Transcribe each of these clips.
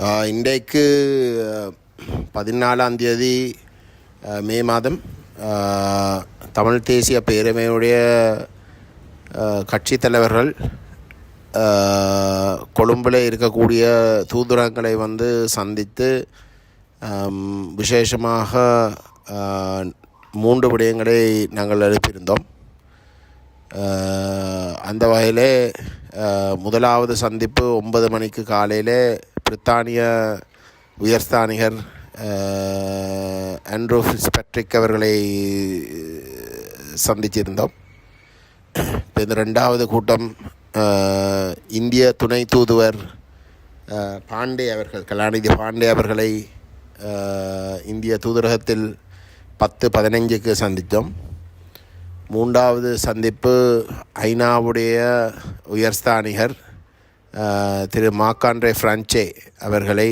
இன்றைக்கு பதினாலாம் தேதி மே மாதம் தமிழ் தேசிய பேரவையுடைய கட்சி கட்சித் தலைவர்கள் கொழும்பில் இருக்கக்கூடிய தூதுரங்களை வந்து சந்தித்து விசேஷமாக மூன்று விடயங்களை நாங்கள் எழுப்பியிருந்தோம். அந்த வகையில் முதலாவது சந்திப்பு ஒன்பது மணிக்கு காலையில் பிரித்தானிய உயர்ஸ்தானிகர் ஆண்ட்ரூ ஃபிஸ்பெட்ரிக் அவர்களை சந்திச்சிருந்தோம். இப்போ இந்த ரெண்டாவது கூட்டம் இந்திய துணை தூதுவர் பாண்டே அவர்கள் கலாநிதி பாண்டே அவர்களை இந்திய தூதரகத்தில் பத்து பதினைஞ்சுக்கு சந்தித்தோம். மூன்றாவது சந்திப்பு ஐநாவுடைய உயர்ஸ்தானிகர் திரு மாக்கான்ரே ஃப்ரான்ச்சே அவர்களை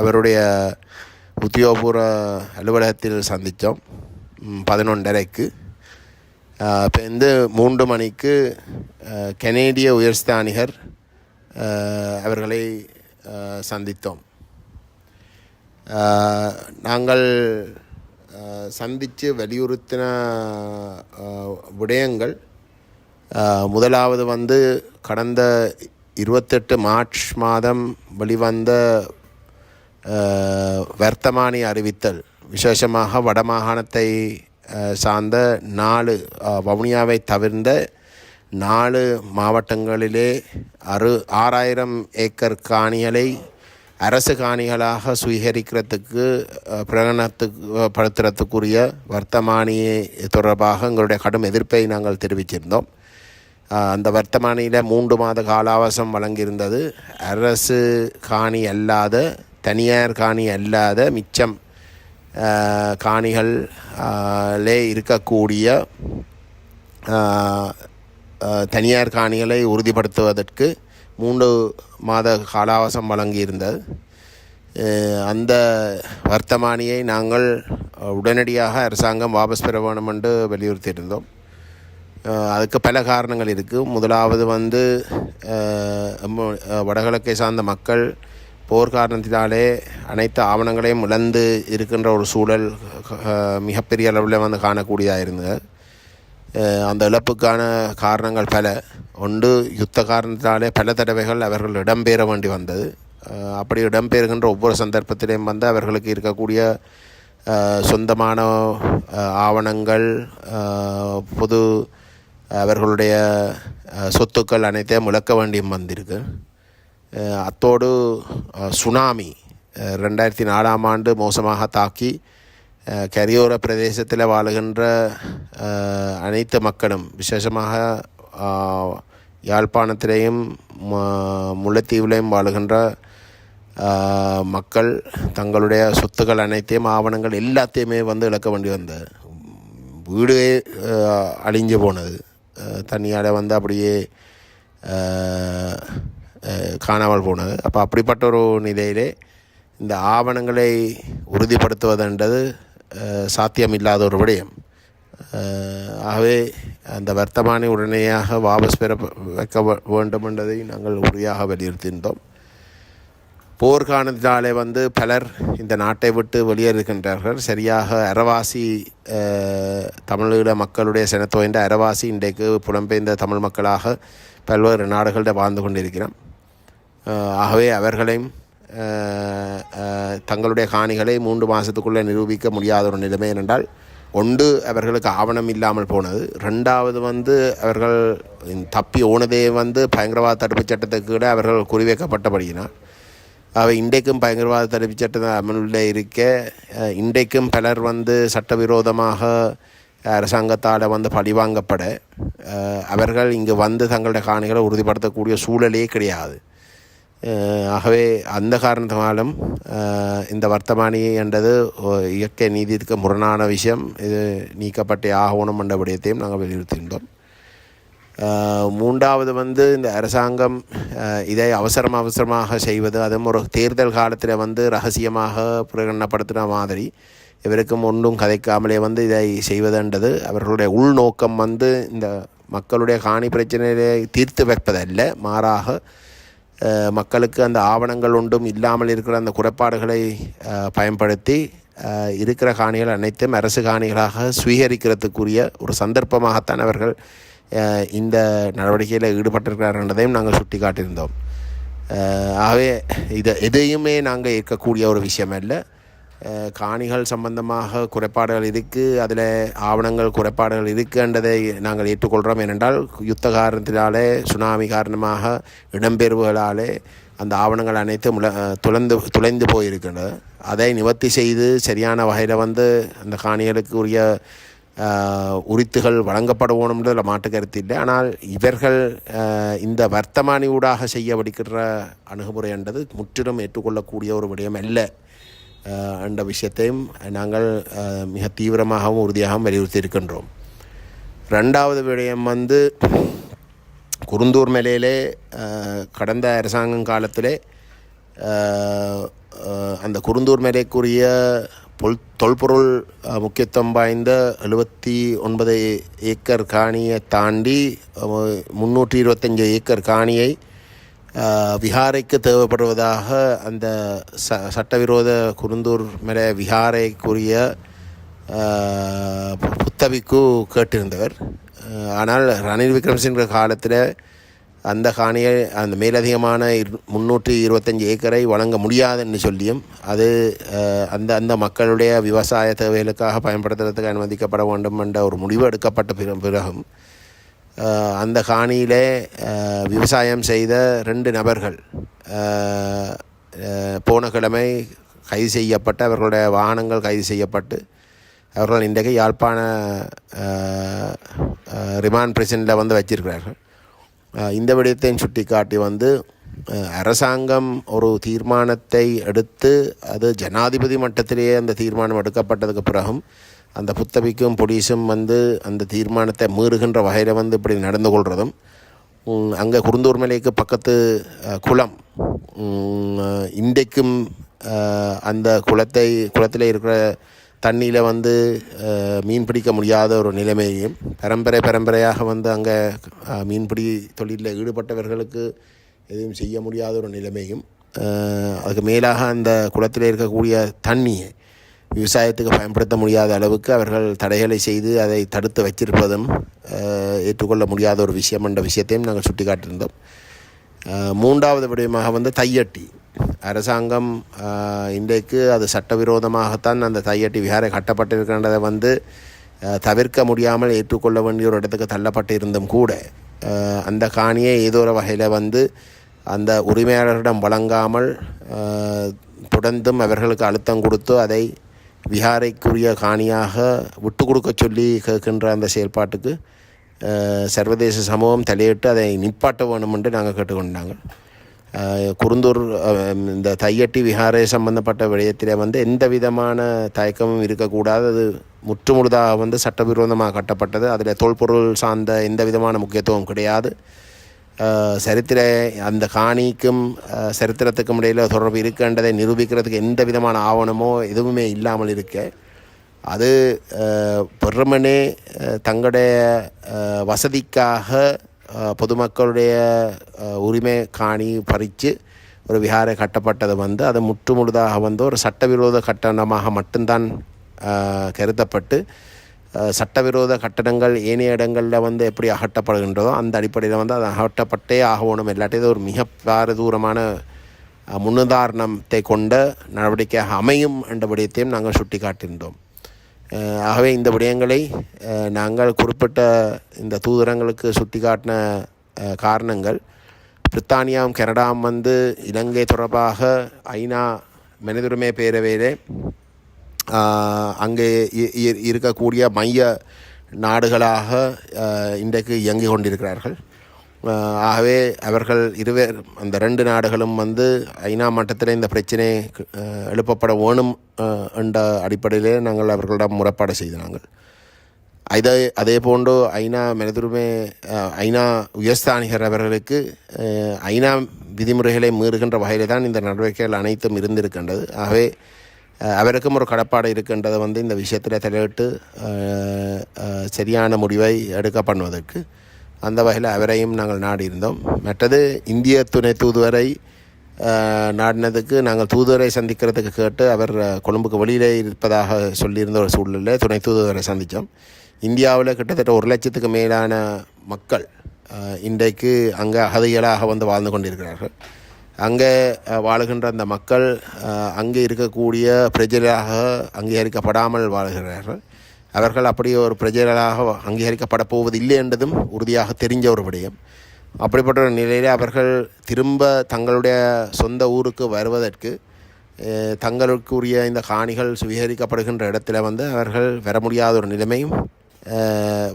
அவருடைய உத்தியோகபூர்வ அலுவலகத்தில் சந்தித்தோம் பதினொன்றரைக்கு. இப்போ வந்து மூன்று மணிக்கு கெனேடிய உயர்ஸ்தானிகர் அவர்களை சந்தித்தோம். நாங்கள் சந்தித்து வலியுறுத்தின விடயங்கள் முதலாவது வந்து கடந்த இருபத்தெட்டு மார்ச் மாதம் வெளிவந்த வர்த்தமானி அறிவித்தல் விசேஷமாக வடமாகாணத்தை சார்ந்த நாலு வவுனியாவை தவிர்ந்த நாலு மாவட்டங்களிலே அறு ஆறாயிரம் ஏக்கர் காணிகளை அரசு காணிகளாக சுவீகரிக்கிறதுக்கு பிரகடனத்துக்கு படுத்துறதுக்குரிய வர்த்தமானியை தொடர்பாக எங்களுடைய கடும் எதிர்ப்பை நாங்கள் தெரிவிச்சிருந்தோம். அந்த வர்த்தமானியில் மூன்று மாத காலாவசம் வழங்கியிருந்தது. அரசு காணி அல்லாத தனியார் காணி அல்லாத மிச்சம் காணிகளே இருக்கக்கூடிய தனியார் காணிகளை உறுதிப்படுத்துவதற்கு மூன்று மாத காலாவசம் வழங்கியிருந்தது. அந்த வர்த்தமானியை நாங்கள் உடனடியாக அரசாங்கம் வாபஸ் பெற வேணும் என்று வலியுறுத்தியிருந்தோம். அதுக்கு பல காரணங்கள் இருக்குது முதலாவது வந்து வடகிழக்கை சார்ந்த மக்கள் போர் காரணத்தினாலே அனைத்து ஆவணங்களையும் இழந்து இருக்கின்ற ஒரு சூழல் மிகப்பெரிய அளவில் வந்து காணக்கூடியதாக இருந்தது அந்த இழப்புக்கான காரணங்கள் பல. ஒன்று யுத்த காரணத்தினாலே பல தடவைகள் அவர்கள் இடம்பெற வேண்டி வந்தது. அப்படி இடம்பெயர்கின்ற ஒவ்வொரு சந்தர்ப்பத்திலையும் வந்து அவர்களுக்கு இருக்கக்கூடிய சொந்தமான ஆவணங்கள் பொது அவர்களுடைய சொத்துக்கள் அனைத்தையும் இழக்க வேண்டியும் வந்திருக்கு. அத்தோடு சுனாமி ரெண்டாயிரத்தி நாலாம் ஆண்டு மோசமாக தாக்கி அஹ், கரையோர பிரதேசத்தில் வாழுகின்ற அனைத்து மக்களும் விசேஷமாக யாழ்ப்பாணத்திலேயும் முல்லைத்தீவிலையும் வாழுகின்ற மக்கள் தங்களுடைய சொத்துக்கள் அனைத்தையும் ஆவணங்கள் எல்லாத்தையுமே வந்து இழக்க வேண்டி வந்தது வீடு அழிஞ்சு போனது. தண்ணியால் வந்து அப்படியே காணாமல் போனது. அப்போ அப்படிப்பட்ட ஒரு நிலையிலே இந்த ஆவணங்களை உறுதிப்படுத்துவதென்றது சாத்தியமில்லாத ஒரு விடயம். ஆகவே அந்த வர்த்தமானி உடனடியாக வாபஸ் பெற வைக்க வேண்டும் என்பதை நாங்கள் உறுதியாக வலியுறுத்தியிருந்தோம் போர் காரணத்தினாலே வந்து பலர் இந்த நாட்டை விட்டு வெளியேறுகின்றார்கள். சரியாக அரவாசி தமிழீழ மக்களுடைய செனத்தோய்ந்த அரவாசி இன்றைக்கு புலம்பெயர்ந்த தமிழ் மக்களாக பல்வேறு நாடுகளில் வாழ்ந்து கொண்டிருக்கிறோம். ஆகவே அவர்களையும் தங்களுடைய காணிகளை மூன்று மாதத்துக்குள்ளே நிரூபிக்க முடியாத ஒரு நிலைமை என்றால் ஒன்று அவர்களுக்கு ஆவணம் இல்லாமல் போனது. ரெண்டாவது வந்து அவர்கள் தப்பி ஓனதே வந்து பயங்கரவாத தடுப்பு சட்டத்துக்கு கூட அவர்கள் குறிவைக்கப்பட்டபடியினால் அவை இன்றைக்கும் பயங்கரவாத தடுப்புச் சட்டம் அமலில் இருக்க இன்றைக்கும் பலர் வந்து சட்டவிரோதமாக அரசாங்கத்தால் வந்து பழிவாங்கப்பட அவர்கள் இங்கு வந்து தங்களுடைய காணிகளை உறுதிப்படுத்தக்கூடிய சூழலே கிடையாது. ஆகவே அந்த காரணத்தினாலும் இந்த வர்த்தமானி என்றது இயற்கை நீதிக்கு முரணான விஷயம். இது நீக்கப்பட்டே ஆகணும் என்ற விடயத்தையும் நாங்கள் வலியுறுத்தியிருந்தோம் மூன்றாவது வந்து இந்த அரசாங்கம் இதை அவசரம் அவசரமாக செய்வது அதுவும் ஒரு தேர்தல் காலத்தில் வந்து ரகசியமாக பிரகடனப்படுத்தின மாதிரி இவருக்கும் ஒன்றும் கதைக்காமலே வந்து இதை செய்வதுன்றது அவர்களுடைய உள்நோக்கம் வந்து இந்த மக்களுடைய காணி பிரச்சனையை தீர்த்து வைப்பதல்ல. மாறாக மக்களுக்கு அந்த ஆவணங்கள் ஒன்றும் இல்லாமல் இருக்கிற அந்த குறைபாடுகளை பயன்படுத்தி இருக்கிற காணிகள் அனைத்தும் அரசு காணிகளாக சுவீகரிக்கிறதுக்குரிய ஒரு சந்தர்ப்பமாகத்தான் அவர்கள் இந்த நடவடிக்கையில் ஈடுபட்டிருக்கிறார் என்றதையும் நாங்கள் சுட்டி காட்டியிருந்தோம் ஆகவே இதை எதையுமே நாங்கள் ஏற்கக்கூடிய ஒரு விஷயம் இல்லை காணிகள் சம்பந்தமாக குறைபாடுகள் இருக்குது அதில் ஆவணங்கள் குறைபாடுகள் இருக்குன்றதை நாங்கள் ஏற்றுக்கொள்கிறோம். ஏனென்றால் யுத்த காரணத்தினாலே சுனாமி காரணமாக இடம்பெயர்வுகளாலே அந்த ஆவணங்கள் அனைத்தும் துளந்து துளைந்து போயிருக்கின்றது அதை நிவர்த்தி செய்து சரியான வகையில் வந்து அந்த காணிகளுக்கு உரிய உரித்துகள் வழங்கப்படுவோம்ன்றதுல மாற்று கருத்து இல்லை. ஆனால் இவர்கள் இந்த வர்த்தமானி ஊடாக செய்யப்படுகிற அணுகுமுறை என்றது முற்றிலும் ஏற்றுக்கொள்ளக்கூடிய ஒரு விடயம் அல்ல. என்ற விஷயத்தையும் நாங்கள் மிக தீவிரமாகவும் உறுதியாகவும் வலியுறுத்தி இருக்கின்றோம் ரெண்டாவது விடயம் வந்து குருந்தூர் மலையிலே கடந்த அரசாங்கம் காலத்திலே அந்த குருந்தூர் மலைக்குரிய பொல் தொல்பொருள் முக்கியத்துவம் வாய்ந்த எழுபத்தி ஒன்பது ஏக்கர் காணியை தாண்டி முந்நூற்றி இருபத்தஞ்சு ஏக்கர் காணியை விஹாரைக்கு தேவைப்படுவதாக அந்த ச சட்டவிரோத குருந்தூர் மேலே விஹாரைக்குரிய ஆஹ், புத்தபிக்கு கேட்டிருந்தவர். ஆனால் ரணில் விக்ரம்சிங்கிற காலத்தில் அந்த காணியை அந்த மேலதிகமான இரு முந்நூற்றி இருபத்தஞ்சி ஏக்கரை வழங்க முடியாதுன்னு சொல்லியும் அது அந்த அந்த மக்களுடைய விவசாய தேவைகளுக்காக பயன்படுத்துறதுக்கு அனுமதிக்கப்பட வேண்டும் என்ற ஒரு முடிவு எடுக்கப்பட்ட பிற பிறகும் அந்த காணியிலே விவசாயம் செய்த ரெண்டு நபர்கள் போன கிழமை கைது செய்யப்பட்டு அவர்களுடைய வாகனங்கள் கைது செய்யப்பட்டு அவர்கள் இன்றைக்கு யாழ்ப்பாண ரிமாண்ட் பிரிசனில் வந்து வச்சிருக்கிறார்கள். இந்த விடயத்தையும் சுட்டி காட்டி வந்து அரசாங்கம் ஒரு தீர்மானத்தை எடுத்து அது ஜனாதிபதி மட்டத்திலேயே அந்த தீர்மானம் எடுக்கப்பட்டதுக்கு பிறகும் அந்த புத்தபிக்கும் பொலிஸும் வந்து அந்த தீர்மானத்தை மீறுகின்ற வகையில் வந்து இப்படி நடந்து கொள்வதும் அங்கே குருந்தூர் மலைக்கு பக்கத்து குளம் இன்றைக்கும் அந்த குளத்தை குளத்தில் இருக்கிற தண்ணியில் வந்து மீன் பிடிக்க முடியாத ஒரு நிலைமையும் பரம்பரை பரம்பரையாக வந்து அங்கே மீன்பிடி தொழிலில் ஈடுபட்டவர்களுக்கு எதுவும் செய்ய முடியாத ஒரு நிலைமையும் அதுக்கு மேலாக அந்த குளத்தில் இருக்கக்கூடிய தண்ணியை விவசாயத்துக்கு பயன்படுத்த முடியாத அளவுக்கு அவர்கள் தடைகளை செய்து அதை தடுத்து வச்சிருப்பதும் ஏற்றுக்கொள்ள முடியாத ஒரு விஷயம் என்ற விஷயத்தையும் நாங்கள் சுட்டிக்காட்டியிருந்தோம். மூன்றாவது விடயமாக வந்து தையட்டி. அரசாங்கம் இன்றைக்கு அது சட்டவிரோதமாகத்தான் அந்த தையட்டி விகாரை கட்டப்பட்டிருக்கின்றதை வந்து தவிர்க்க முடியாமல் ஏற்றுக்கொள்ள வேண்டிய ஒரு இடத்துக்கு தள்ளப்பட்டு இருந்தும் கூட அந்த காணியை ஏதோ ஒரு வகையில் வந்து அந்த உரிமையாளரிடம் வழங்காமல் தொடர்ந்தும் அவர்களுக்கு அழுத்தம் கொடுத்து அதை விஹாரைக்குரிய காணியாக விட்டு கொடுக்க சொல்லி கேட்கின்ற அந்த செயல்பாட்டுக்கு சர்வதேச சமூகம் தலையிட்டு அதை நிப்பாட்ட வேணும் என்று நாங்கள் கேட்டுக்கொண்டாங்க. குருந்தூர் இந்த தையட்டி விஹாரை சம்பந்தப்பட்ட விடயத்தில் வந்து எந்த விதமான தயக்கமும் இருக்கக்கூடாது. அது முற்றுமுழுதாக வந்து சட்டவிரோதமாக கட்டப்பட்டது. அதில் தொல்பொருள் சார்ந்த எந்த விதமான முக்கியத்துவம் கிடையாது. சரித்திர அந்த காணிக்கும் சரித்திரத்துக்கும் இடையில் தொடர்பு இருக்கின்றதை நிரூபிக்கிறதுக்கு எந்த விதமான ஆவணமோ எதுவுமே இல்லாமல் இருக்க அது பெருமனே தங்களுடைய வசதிக்காக பொதுமக்களுடைய உரிமை காணி பறித்து ஒரு விஹாரை கட்டப்பட்டது வந்து அது முற்றுமுழுதாக வந்து ஒரு சட்டவிரோத கட்டணமாக மட்டும்தான் கருதப்பட்டு சட்டவிரோத கட்டடங்கள் ஏனைய இடங்களில் வந்து எப்படி அகற்றப்படுகின்றதோ அந்த அடிப்படையில் வந்து அது அகற்றப்பட்டே ஆகணும். இல்லாட்டி இது ஒரு மிக பாரதூரமான முன்னுதாரணத்தை கொண்ட நடவடிக்கையாக அமையும் என்ற விடயத்தையும் நாங்கள் சுட்டி காட்டுகின்றோம் ஆகவே இந்த விடயங்களை நாங்கள் குறிப்பிட்ட இந்த தூதரங்களுக்கு சுட்டி காட்டின காரணங்கள் பிரித்தானியாவும் கனடாவும் வந்து இலங்கை தொடர்பாக ஐநா மனிதுரிமை பேரவையிலே அங்கே இ- இருக்கக்கூடிய மைய நாடுகளாக இன்றைக்கு இயங்கிக் கொண்டிருக்கிறார்கள். ஆகவே அவர்கள் இருவேர் அந்த ரெண்டு நாடுகளும் வந்து ஐநா மட்டத்தில் இந்த பிரச்சனை எழுப்பப்பட வேணும் என்ற அடிப்படையிலே நாங்கள் அவர்களிடம் முறைப்பாடு செய்து நாங்கள். அதே போன்று ஐநா மனிதருமே ஐநா உயர்ஸ்தானிகர் அவர்களுக்கு ஐநா விதிமுறைகளை மீறுகின்ற வகையில் தான் இந்த நடவடிக்கைகள் அனைத்தும் இருந்திருக்கின்றது. ஆகவே அவருக்கும் ஒரு கடப்பாடு இருக்கின்றதை வந்து இந்த விஷயத்தில் தலையிட்டு சரியான முடிவை எடுக்க பண்ணுவதற்கு அந்த வகையில் அவரையும் நாங்கள் நாடியிருந்தோம். மற்றது இந்திய துணை தூதுவரை நாடினதுக்கு நாங்கள் தூதுவரை சந்திக்கிறதுக்கு கேட்டு அவர் கொழும்புக்கு வெளியிலே இருப்பதாக சொல்லியிருந்த ஒரு சூழ்நிலையில் துணை தூதுவரை சந்தித்தோம் இந்தியாவில் கிட்டத்தட்ட ஒரு லட்சத்துக்கு மேலான மக்கள் இன்றைக்கு அங்கே அகதிகளாக வந்து வாழ்ந்து கொண்டிருக்கிறார்கள். அங்கே வாழுகின்ற அந்த மக்கள் அங்கே இருக்கக்கூடிய பிரஜராக அங்கீகரிக்கப்படாமல் வாழ்கிறார்கள். அவர்கள் அப்படி ஒரு பிரஜைகளாக அங்கீகரிக்கப்பட போவது இல்லை என்றதும் உறுதியாக தெரிஞ்ச ஒரு விடயம். அப்படிப்பட்ட ஒரு நிலையில் அவர்கள் திரும்ப தங்களுடைய சொந்த ஊருக்கு வருவதற்கு தங்களுக்குரிய இந்த காணிகள் சுவீகரிக்கப்படுகின்ற இடத்துல வந்து அவர்கள் வர முடியாத ஒரு நிலைமையும்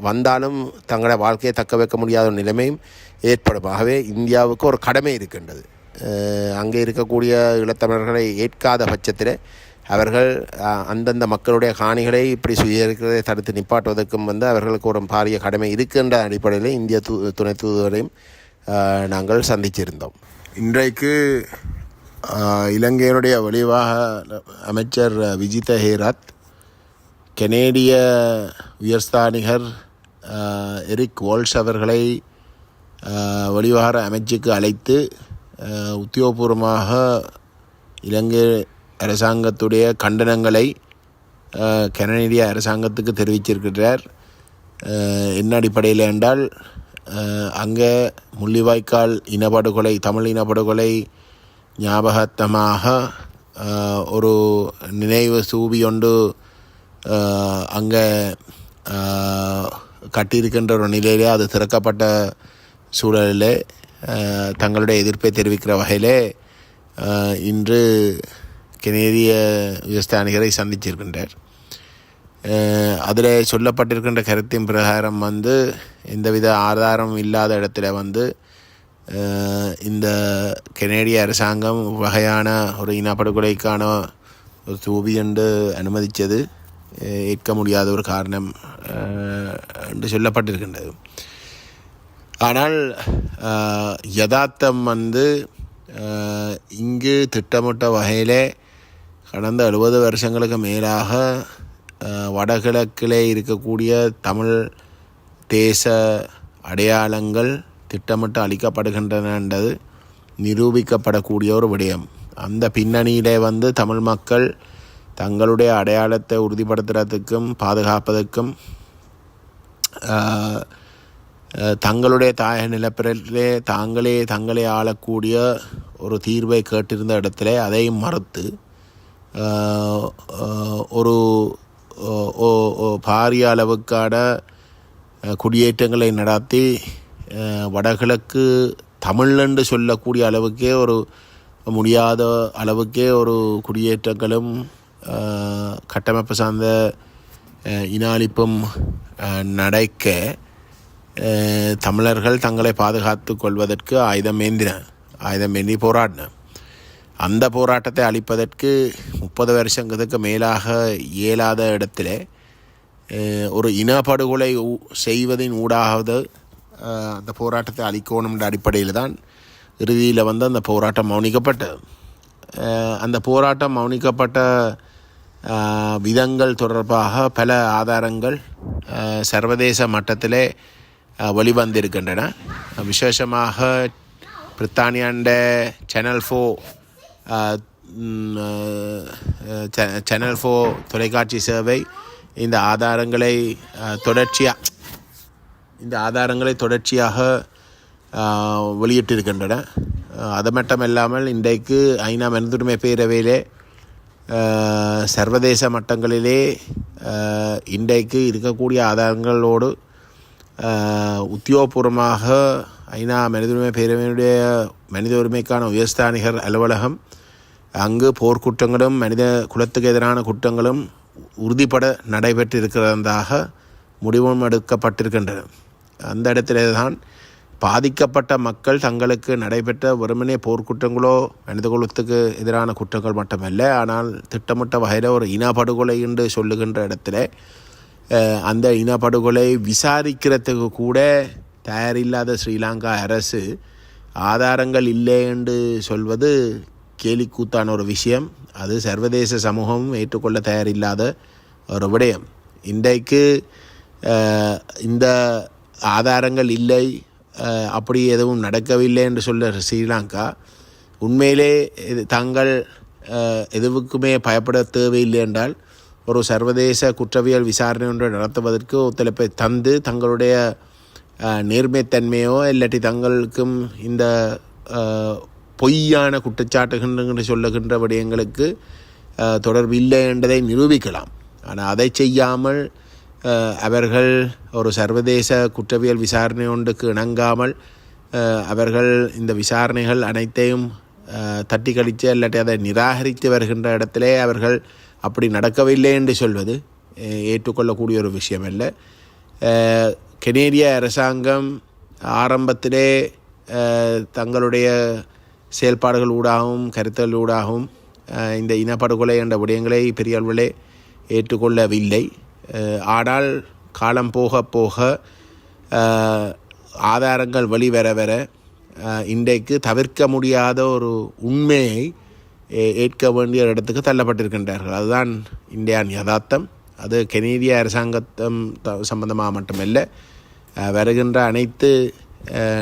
வந்தாலும் தங்களோட வாழ்க்கையை தக்க வைக்க முடியாத ஒரு நிலைமையும் ஏற்படும். ஆகவே இந்தியாவுக்கு ஒரு கடமை இருக்கின்றது. அங்கே இருக்கக்கூடிய இளத்தமிழர்களை ஏற்காத பட்சத்தில் அவர்கள் அந்தந்த மக்களுடைய காணிகளை இப்படி சுயீகரிக்கிறதை தடுத்து நிப்பாட்டுவதற்கும் வந்து அவர்களுக்கு ஒரு பாரிய கடமை இருக்கின்ற அடிப்படையில் இந்திய தூ துணை தூதுவரையும் நாங்கள் சந்திச்சிருந்தோம். இன்றைக்கு இலங்கையினுடைய வழிவாக அமைச்சர் விஜித ஹேராத் கெனேடிய உயர்ஸ்தானிகர் எரிக் வோல்ஸ் அவர்களை வழிவார அமைச்சுக்கு அழைத்து உத்தியோகபூர்வமாக இலங்கை அரசாங்கத்துடைய கண்டனங்களை கனடிய அரசாங்கத்துக்கு தெரிவிச்சிருக்கிறார் என்ன அடிப்படையில் என்றால் அங்கே முள்ளிவாய்க்கால் இனப்படுகொலை தமிழ் இனப்படுகொலை ஞாபகத்தமாக ஒரு நினைவு சூபி ஒன்று அங்கே கட்டியிருக்கின்ற ஒரு நிலையிலே அது திறக்கப்பட்ட சூழலிலே தங்களுடைய எதிர்ப்பை தெரிவிக்கிற வகையிலே இன்று கெனேடிய உயர்ஸ்தானிகரை சந்திச்சிருக்கின்றார். அதில் சொல்லப்பட்டிருக்கின்ற கருத்தின் பிரகாரம் வந்து எந்தவித ஆதாரம் இல்லாத இடத்துல வந்து இந்த கெனேடிய அரசாங்கம் வகையான ஒரு இனப்படுகொலைக்கான ஒரு தூபி என்று அனுமதித்தது ஏற்க முடியாத ஒரு காரணம் என்று சொல்லப்பட்டிருக்கின்றது. ஆனால் யதார்த்தம் வந்து இங்கு திட்டமிட்ட வகையிலே கடந்த எழுபது வருஷங்களுக்கு மேலாக வடகிழக்கிலே இருக்கக்கூடிய தமிழ் தேச அடையாளங்கள் திட்டமிட்டு அளிக்கப்படுகின்றன என்றது நிரூபிக்கப்படக்கூடிய ஒரு விடயம். அந்த பின்னணியிலே வந்து தமிழ் மக்கள் தங்களுடைய அடையாளத்தை உறுதிப்படுத்துறதுக்கும் பாதுகாப்பதற்கும் தங்களுடைய தாய நிலப்பரப்பிலே தாங்களே தங்களே ஆளக்கூடிய ஒரு தீர்வை கேட்டிருந்த இடத்துல அதையும் மறுத்து ஒரு ஓ- ஓ- பாரிய அளவுக்கான குடியேற்றங்களை நடத்தி வடகிழக்கு தமிழ் என்று சொல்லக்கூடிய அளவுக்கே ஒரு முடியாத அளவுக்கே ஒரு குடியேற்றங்களும் கட்டமைப்பு சார்ந்த அஹ், இனாளிப்பும் நடக்க தமிழர்கள் தங்களை பாதுகாத்து கொள்வதற்கு ஆயுதம் ஏந்தின ஆயுதம் ஏந்தி போராடின. அந்த போராட்டத்தை அழிப்பதற்கு முப்பது வருஷங்கிறதுக்கு மேலாக இயலாத இடத்துல ஒரு இனப்படுகொலை செய்வதின் ஊடாவது அந்த போராட்டத்தை அழிக்கணும்ன்ற அடிப்படையில் தான் இறுதியில் வந்து அந்த போராட்டம் மௌனிக்கப்பட்டது. அந்த போராட்டம் மௌனிக்கப்பட்ட விதங்கள் தொடர்பாக பல ஆதாரங்கள் சர்வதேச மட்டத்திலே வெளிவந்திருக்கின்றன. விசேஷமாக பிரித்தானியாண்ட சேனல் ஃபோ சேனல் ஃபோ தொலைக்காட்சி சேவை இந்த ஆதாரங்களை தொடர்ச்சியாக இந்த ஆதாரங்களை தொடர்ச்சியாக வெளியிட்டிருக்கின்றன. அது மட்டும் இல்லாமல் இன்றைக்கு ஐநா மனிதுரிமை பேரவையிலே சர்வதேச மட்டங்களிலே இன்றைக்கு இருக்கக்கூடிய ஆதாரங்களோடு உத்தியோகபூர்வமாக ஐநா மனித உரிமை பேரவையினுடைய மனித உரிமைக்கான உயர்ஸ்தானிகர் அலுவலகம் அங்கு போர்க்குற்றங்களும் மனித குலத்துக்கு எதிரான குற்றங்களும் உறுதிப்பட நடைபெற்றிருக்கிறதாக முடிவும் எடுக்கப்பட்டிருக்கின்றன. அந்த இடத்திலே தான் பாதிக்கப்பட்ட மக்கள் தங்களுக்கு நடைபெற்ற வெறுமனே போர்க்குற்றங்களோ மனித குலத்துக்கு எதிரான குற்றங்கள் மட்டுமல்ல ஆனால் திட்டமிட்ட வகையில் ஒரு இனப்படுகொலை என்று சொல்லுகின்ற இடத்துல அந்த இனப்படுகொலை விசாரிக்கிறதுக்கு கூட தயாரில்லாத ஸ்ரீலங்கா அரசு ஆதாரங்கள் இல்லை என்று சொல்வது கேலிக்கூத்தான ஒரு விஷயம். அது சர்வதேச சமூகம் ஏற்றுக்கொள்ள தயாரில்லாத ஒரு விடயம். இன்றைக்கு இந்த ஆதாரங்கள் இல்லை அப்படி எதுவும் நடக்கவில்லை என்று சொல்ல ஸ்ரீலங்கா உண்மையிலே இது தாங்கள் எதுவுக்குமே பயப்பட தேவையில்லை என்றால் ஒரு சர்வதேச குற்றவியல் விசாரணை ஒன்றை நடத்துவதற்கு ஒத்துழைப்பை தந்து தங்களுடைய நேர்மைத்தன்மையோ இல்லாட்டி தங்களுக்கும் இந்த பொய்யான குற்றச்சாட்டுகள் என்று சொல்லுகின்ற விடயங்களுக்கு தொடர்பு இல்லை என்பதை நிரூபிக்கலாம். ஆனால் அதை செய்யாமல் அவர்கள் ஒரு சர்வதேச குற்றவியல் விசாரணை ஒன்றுக்கு இணங்காமல் அவர்கள் இந்த விசாரணைகள் அனைத்தையும் தட்டி கழித்து இல்லாட்டி அதை நிராகரித்து வருகின்ற இடத்திலே அவர்கள் அப்படி நடக்கவில்லை என்று சொல்வது ஏற்றுக்கொள்ளக்கூடிய ஒரு விஷயம் இல்லை அஹ், கெனேடிய அரசாங்கம் ஆரம்பத்திலே தங்களுடைய செயல்பாடுகள் ஊடாகவும் கருத்தல் ஊடாகவும் இந்த இனப்படுகொலை என்ற விடயங்களை பெரிய அளவிலே ஏற்றுக்கொள்ளவில்லை. ஆனால் காலம் போக போக ஆதாரங்கள் வெளிவர வர இன்றைக்கு தவிர்க்க முடியாத ஒரு உண்மையை ஏற்க வேண்டிய ஒரு இடத்துக்கு தள்ளப்பட்டிருக்கின்றார்கள். அதுதான் இந்தியான் யதார்த்தம். அது கெனேடிய அரசாங்கத்தம் த- சம்பந்தமாக மட்டுமல்ல வருகின்ற அனைத்து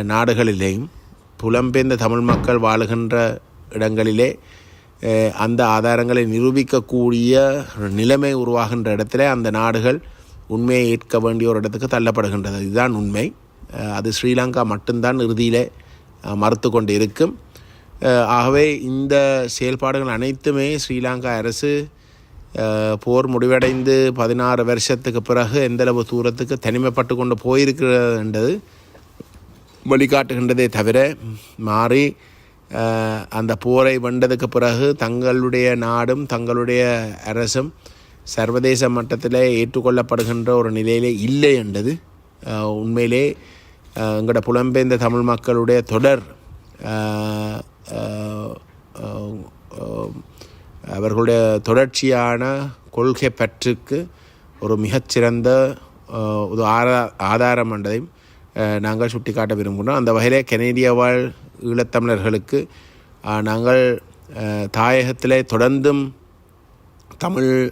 நாடுகளிலேயும் புலம்பெயர்ந்த தமிழ் மக்கள் வாழுகின்ற இடங்களிலே அந்த ஆதாரங்களை நிரூபிக்கக்கூடிய நிலைமை உருவாகின்ற இடத்துல அந்த நாடுகள் உண்மையை ஏற்க வேண்டிய ஒரு இடத்துக்கு தள்ளப்படுகின்றது. இதுதான் உண்மை. அது ஸ்ரீலங்கா மட்டும்தான் இறுதியிலே மறுத்து கொண்டு இருக்கும் ஆகவே இந்த செயல்பாடுகள் அனைத்துமே ஸ்ரீலங்கா அரசு போர் முடிவடைந்து பதினாறு வருஷத்துக்கு பிறகு எந்தளவு தூரத்துக்கு தனிமைப்பட்டு கொண்டு போயிருக்கிறது வழிகாட்டுகின்றதே தவிர மாறி அந்த போரை வென்றதுக்கு பிறகு தங்களுடைய நாடும் தங்களுடைய அரசும் சர்வதேச மட்டத்தில் ஏற்றுக்கொள்ளப்படுகின்ற ஒரு நிலையிலே இல்லை என்றது. உண்மையிலே எங்களோட புலம்பெயர்ந்த தமிழ் மக்களுடைய தொடர் அவர்களுடைய தொடர்ச்சியான கொள்கை பற்றுக்கு ஒரு மிகச்சிறந்த ஒரு ஆரா ஆதாரம் என்றதையும் நாங்கள் சுட்டிக்காட்ட விரும்புகிறோம். அந்த வகையிலே கெனேடிய வாழ் ஈழத்தமிழர்களுக்கு நாங்கள் தாயகத்திலே தொடர்ந்தும் தமிழ்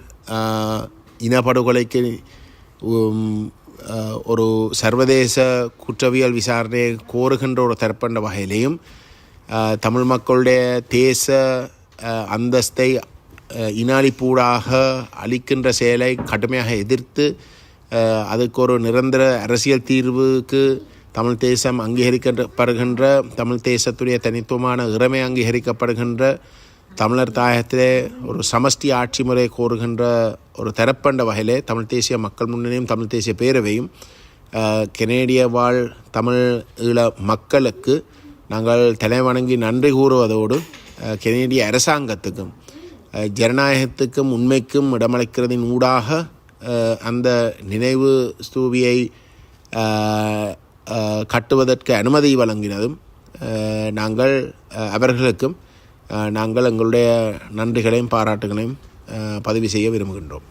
இனப்படுகொலைக்கு ஒரு சர்வதேச குற்றவியல் விசாரணையை கோருகின்ற ஒரு தரப்பண்ட வகையிலையும் தமிழ் மக்களுடைய தேச அந்தஸ்தை இனாலிப்பூடாக இனாளிப்பூடாக அளிக்கின்ற செயலை கடுமையாக எதிர்த்து அதுக்கு ஒரு நிரந்தர அரசியல் தீர்வுக்கு தமிழ் தேசம் அங்கீகரிக்கப்படுகின்ற தமிழ் தேசத்துடைய தனித்துவமான இறமை அங்கீகரிக்கப்படுகின்ற தமிழர் தாயகத்திலே ஒரு சமஷ்டி ஆட்சி முறை கோருகின்ற ஒரு தரப்பண்ட வகையிலே தமிழ் தேசிய மக்கள் முன்னணியும் தமிழ் தேசிய பேரவையும் கெனேடிய வாழ் தமிழ் ஈழ மக்களுக்கு நாங்கள் தலை வணங்கி நன்றி கூறுவதோடு கெனடிய கெனேடிய அரசாங்கத்துக்கும் ஜனநாயகத்துக்கும் உண்மைக்கும் இடமளிக்கிறதின் ஊடாக அந்த நினைவு ஸ்தூபியை கட்டுவதற்கு அனுமதி வழங்கினதும் நாங்கள் அவர்களுக்கும் நாங்கள் எங்களுடைய நன்றிகளையும் பாராட்டுகளையும் பதிவு செய்ய விரும்புகின்றோம்.